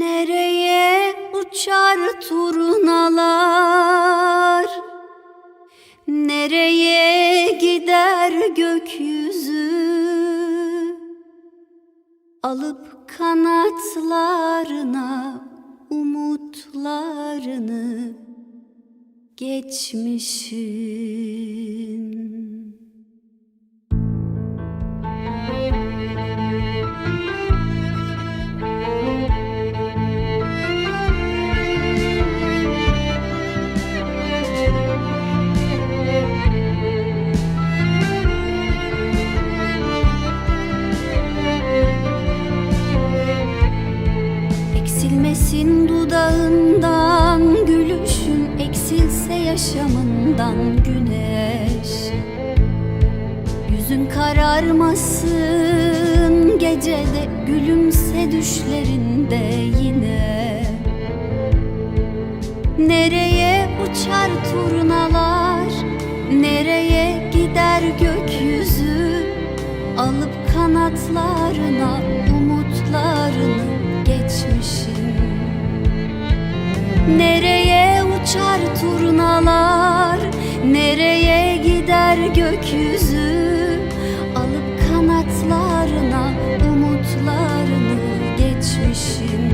Nereye uçar turnalar? Nereye gider gökyüzü? Alıp kanatlarına umutlarını geçmişin. Eksilmesin dudağından gülüşün Eksilse yaşamından güneş. Yüzün kararmasın gecede Gülümse düşlerinde yine. Nereye uçar turnalar Nereye gider gökyüzü? Alıp kanatlarına umutlarını Nereye gider gökyüzü Alıp kanatlarına umutlarını geçmişin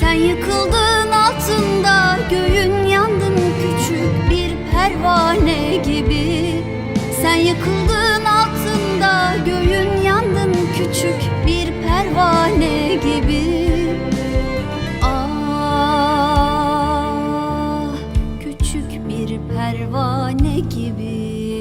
Sen yıkıldın altında göğün yandın küçük bir pervane gibi. Sen yıkıldın altında göğün yandın küçük bir pervane gibi pervane gibi.